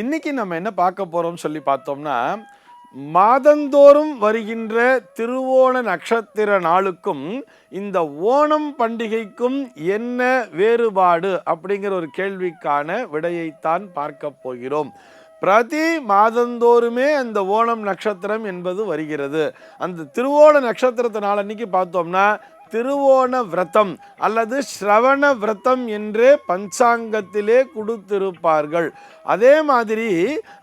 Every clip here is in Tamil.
இன்னைக்கு நம்ம என்ன பார்க்க போகிறோம்னு சொல்லி பார்த்தோம்னா மாதந்தோறும் வருகின்ற திருவோண நட்சத்திர நாளுக்கும் இந்த ஓணம் பண்டிகைக்கும் என்ன வேறுபாடு அப்படிங்கிற ஒரு கேள்விக்கான விடையைத்தான் பார்க்க போகிறோம். பிரதி மாதந்தோறுமே அந்த ஓணம் நட்சத்திரம் என்பது வருகிறது. அந்த திருவோண நட்சத்திரத்தினால் அன்னைக்கு பார்த்தோம்னா திருவோண விரதம் அல்லது ஸ்ரவண விரதம் என்று பஞ்சாங்கத்திலே கொடுத்திருப்பார்கள். அதே மாதிரி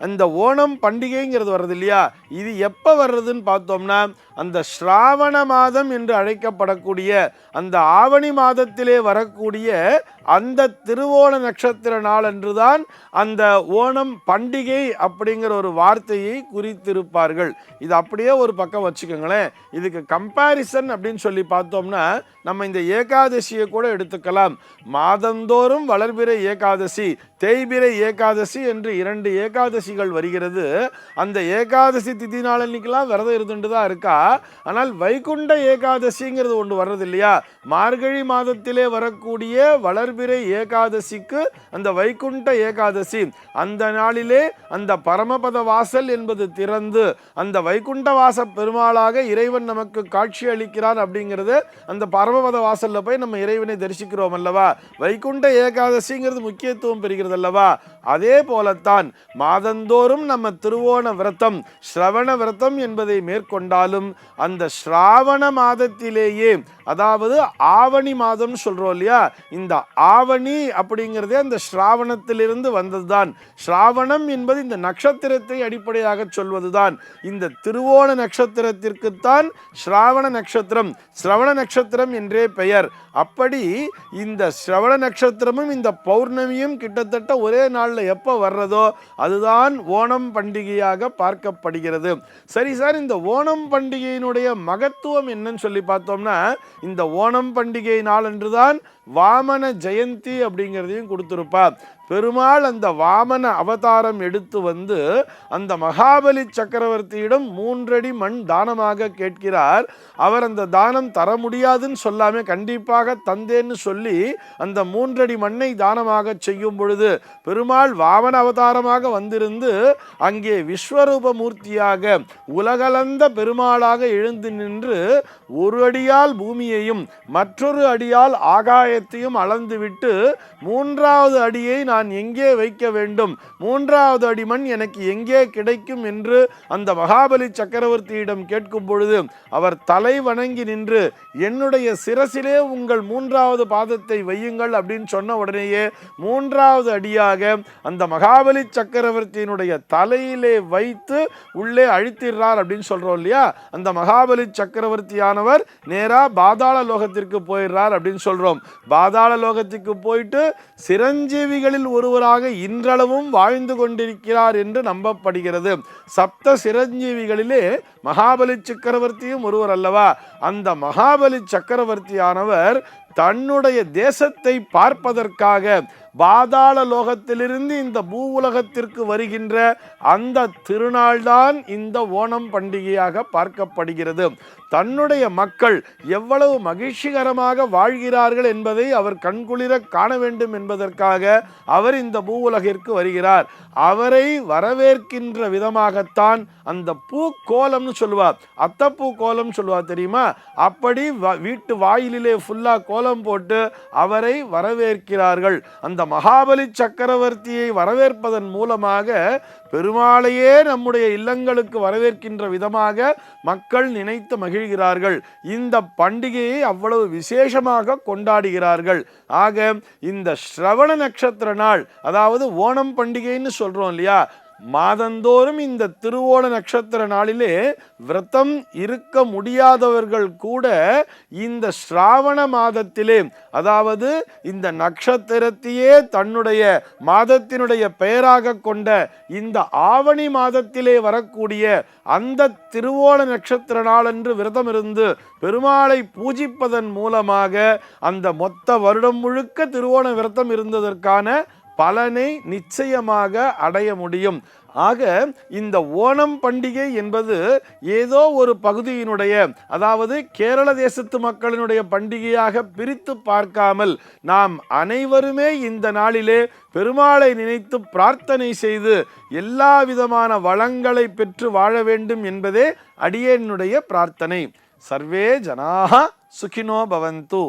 அந்த ஓணம் பண்டிகைங்கிறது வர்றது இல்லையா? இது எப்போ வர்றதுன்னு பார்த்தோம்னா அந்த ஸ்ராவண மாதம் என்று அழைக்கப்படக்கூடிய அந்த ஆவணி மாதத்திலே வரக்கூடிய அந்த திருவோண நட்சத்திர நாள் தான் அந்த ஓணம் பண்டிகை அப்படிங்கிற ஒரு வார்த்தையை குறித்திருப்பார்கள். இது அப்படியே ஒரு பக்கம் வச்சுக்கோங்களேன். இதுக்கு கம்பாரிசன் அப்படின்னு சொல்லி பார்த்தோம்னா நம்ம இந்த ஏகாதசியை கூட எடுத்துக்கலாம். மாதந்தோறும் வளர்பிறை ஏகாதசி தேய்பிறை ஏகாதசி என்று இரண்டு ஏகாதசிகள் வருகிறது. அந்த ஏகாதசி திதி நாளன்னைக்கெல்லாம் விரதம் இருந்துட்டு தான் இருக்கா. ஆனால் வைகுண்ட ஏகாதசிங்கிறது ஒன்று வர்றது இல்லையா மார்கழி மாதத்திலே வரக்கூடிய வளர்பிறை ஏகாதசிக்கு அந்த வைகுண்ட ஏகாதசி. அந்த நாளிலே அந்த பரமபத வாசல் என்பது திறந்து அந்த வைகுண்ட வாச பெருமாளாக இறைவன் நமக்கு காட்சி அளிக்கிறான் அப்படிங்கிறது அந்த பரமபத வாசலில் போய் நம்ம இறைவனை தரிசிக்கிறோம் அல்லவா? வைகுண்ட ஏகாதசிங்கிறது முக்கியத்துவம் பெறுகிறது அல்லவா? அதே போலத்தான் மாதந்தோறும் நம்ம திருவோண விரதம் ஸ்ரவண விரதம் என்பதை மேற்கொண்டாலும் அந்த ஸ்ராவண மாதத்திலேயே அதாவது ஆவணி மாதம் சொல்கிறோம் இல்லையா? இந்த ஆவணி அப்படிங்கிறதே அந்த ஸ்ராவணத்திலிருந்து வந்ததுதான். ஸ்ராவணம் என்பது இந்த நட்சத்திரத்தை அடிப்படையாக சொல்வதுதான். இந்த திருவோண நட்சத்திரத்திற்குத்தான் ஸ்ராவண நட்சத்திரம் ஸ்ரவண நட்சத்திரம் என்றே பெயர். அப்படி இந்த ஸ்ரவண நட்சத்திரமும் இந்த பௌர்ணமியும் கிட்டத்தட்ட ஒரே நாளில் எப்போ வர்றதோ அதுதான் ஓணம் பண்டிகையாக பார்க்கப்படுகிறது. சரி சார் இந்த ஓணம் பண்டிகையினுடைய மகத்துவம் என்னன்னு சொல்லி பார்த்தோம்னா இந்த ஓணம் பண்டிகை நாளன்று தான் வாமன ஜெயந்தி அப்படிங்கிறதையும் கொடுத்துருப்பா. பெருமாள் அந்த வாமன அவதாரம் எடுத்து வந்து அந்த மகாபலி சக்கரவர்த்தியிடம் மூன்றடி மண் தானமாக கேட்கிறார். அவர் அந்த தானம் தர முடியாதுன்னு சொல்லாமே கண்டிப்பாக தந்தேன்னு சொல்லி அந்த மூன்றடி மண்ணை தானமாக செய்யும் பொழுது பெருமாள் வாமன அவதாரமாக வந்திருந்து அங்கே விஸ்வரூப மூர்த்தியாக உலகளந்த பெருமாளாக எழுந்து நின்று ஒரு அடியால் பூமியையும் மற்றொரு அடியால் ஆகாய ஆகாயத்தையும் அளந்துவிட்டு மூன்றாவது அடியை நான் எங்கே வைக்க வேண்டும்? மூன்றாவது அடிமண் எனக்கு எங்கே கிடைக்கும் என்று அந்த மகாபலி சக்கரவர்த்தியிடம் கேட்கும் பொழுது அவர் தலை வணங்கி நின்று என்னுடைய சிரசிலே உங்கள் மூன்றாவது பாதத்தை வையுங்கள் அப்படின்னு சொன்ன உடனேயே மூன்றாவது அடியாக அந்த மகாபலி சக்கரவர்த்தியினுடைய தலையிலே வைத்து உள்ளே அழித்திடுறார் அப்படின்னு சொல்றோம் இல்லையா? அந்த மகாபலி சக்கரவர்த்தியானவர் நேரா பாதாள லோகத்திற்கு போயிடுறார் அப்படின்னு சொல்றோம். பாதாள லோகத்துக்கு போயிட்டு சிரஞ்சீவிகளில் ஒருவராக இன்றளவும் வாழ்ந்து கொண்டிருக்கிறார் என்று நம்பப்படுகிறது. சப்த சிரஞ்சீவிகளிலே மகாபலி சக்கரவர்த்தியும் ஒருவர் அல்லவா? அந்த மகாபலி சக்கரவர்த்தியானவர் தன்னுடைய தேசத்தை பார்ப்பதற்காக பாதாள லோகத்திலிருந்து இந்த பூ உலகத்திற்கு வருகின்ற அந்த திருநாள்தான் இந்த ஓணம் பண்டிகையாக பார்க்கப்படுகிறது. தன்னுடைய மக்கள் எவ்வளவு மகிழ்ச்சிகரமாக வாழ்கிறார்கள் என்பதை அவர் கண்குளிர காண வேண்டும் என்பதற்காக அவர் இந்த பூ உலகிற்கு வருகிறார். அவரை வரவேற்கின்ற விதமாகத்தான் அந்த பூ கோலம்னு சொல்லுவார் அத்தப்பூ கோலம் சொல்லுவார் தெரியுமா? அப்படி வ- வீட்டு வாயிலிலே ஃபுல்லாக கோலம் போட்டு அவரை வரவேற்கிறார்கள். அந்த மகாபலி சக்கரவர்த்தியை வரவேற்பதன் மூலமாக பெருமாளையே நம்முடைய இல்லங்களுக்கு வரவேற்கின்ற விதமாக மக்கள் நினைத்து மகிழ்கிறார்கள். இந்த பண்டிகையை அவ்வளவு விசேஷமாக கொண்டாடுகிறார்கள். ஆக இந்த ஸ்ரவண நட்சத்திர நாள் அதாவது ஓணம் பண்டிகைன்னு சொல்கிறோம் இல்லையா? மாதந்தோறும் இந்த திருவோண நட்சத்திர நாளிலே விரதம் இருக்க முடியாதவர்கள் கூட இந்த ஸ்ராவண மாதத்திலே அதாவது இந்த நட்சத்திரத்தையே தன்னுடைய மாதத்தினுடைய பெயராக கொண்ட இந்த ஆவணி மாதத்திலே வரக்கூடிய அந்த திருவோண நட்சத்திர நாளன்று விரதம் இருந்து பெருமாளை பூஜிப்பதன் மூலமாக அந்த மொத்த வருடம் முழுக்க திருவோண விரதம் இருந்ததற்கான பலனை நிச்சயமாக அடைய முடியும். ஆக இந்த ஓணம் பண்டிகை என்பது ஏதோ ஒரு பகுதியினுடைய அதாவது கேரள தேசத்து மக்களினுடைய பண்டிகையாக பிரித்து பார்க்காமல் நாம் அனைவருமே இந்த நாளிலே பெருமாளை நினைத்து பிரார்த்தனை செய்து எல்லா விதமான வளங்களை பெற்று வாழ வேண்டும் என்பதே அடியேனுடைய பிரார்த்தனை. சர்வே ஜனாக சுகினோ பவந்து.